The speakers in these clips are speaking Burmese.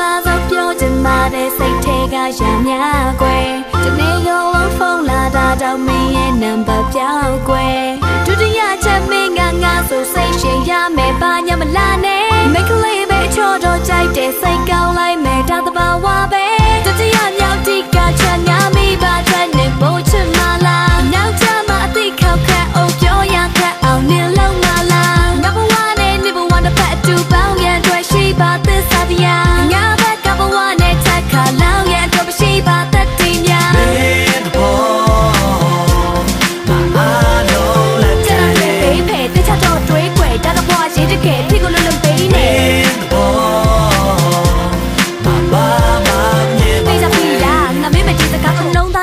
မတော့ပြောချင်ပါတဲ့စိတ်ထဲကရများကွယ်ဒီနေ့ရောဖုန်းလာတာတော့မင်းရဲ့နံပါတ်ပြောင်းကွယ်ဒုတိယချက်မင်းကငါဆိုစိတ်ရှင်ရမယ်ပါညမလာနဲ့မိကလေးပဲချော်တော့ကြိုက်တဲ့စိတ်ကောင်းလိုက်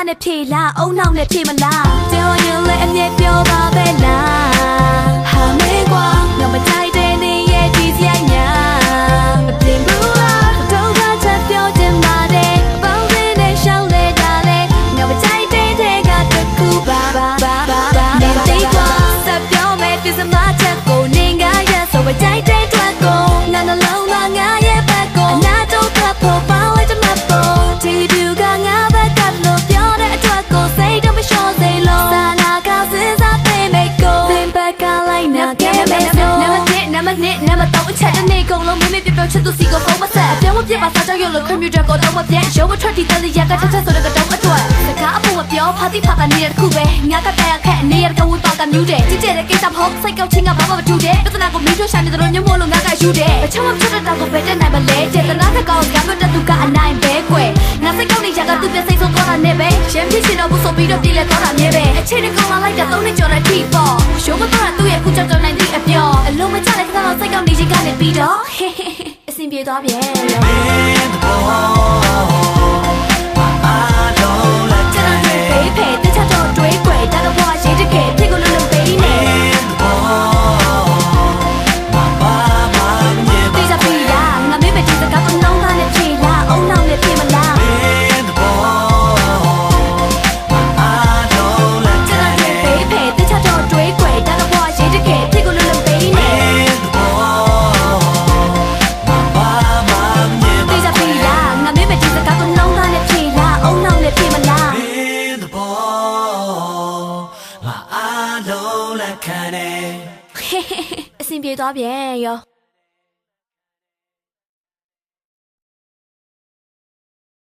နဲ့ဖြေလားအုံနောက်နဲ့ဖြေမလားကြော်ရ တ်1နံပါတ်2နံပါတ်3အချက်တစ်နေ့ကုန်လုံးမမေ့ပြပြောချစ်သူစီကိုဖုန်းမဆက်အပြောင်းမပြပါစားကြောက်ရွံ့လို့ computer ကိုတော့မပြတ်ရုံးမထွက်တီးတဲ့ရကချက်ချက်ဆိုတဲ့ကတော့အတွက်စကားအဖို့မပြောဖာတိဖာတာနေတဲ့တစ်ခုပဲငါကတည်းကခက်နေရကဝတ်တော့ကမြူးတယ်ကြည့်ကြတဲ့ကိစ္စမဟုတ်စိတ်ကောက်ချင်းကဘာမှမထူတဲ့ပြဿနာကိုမင်းတို့ရှာနေတယ်လို့ညမို့လို့ငါကယူတယ်အချောင်းမဖြစ်တဲ့တာကိုပဲတဲ့နိုင်မလဲကျေတနာကကောင်းကမတဲ့သူကအနိုင်ပဲကွယ်ငါစိတ်ကောက်နေရကသူပြစိတ်ဆုံးသွားတာနဲ့ပဲရှမ်းဖြစ်ရှင်တော့ဘူးဆိုပြီးတော့ပြည်လဲသွားတာမြဲပဲအချိန်နဲ့ကောင်းလာလိုက်တာသုံးနှစ်ကျော်တဲ့ထိပေါ့ရုံးမတော့ ပြီးတော့အဆင်ပြေသွားပြန်ရော my I know let can it အဆင်ပြေသွားပြန်ရော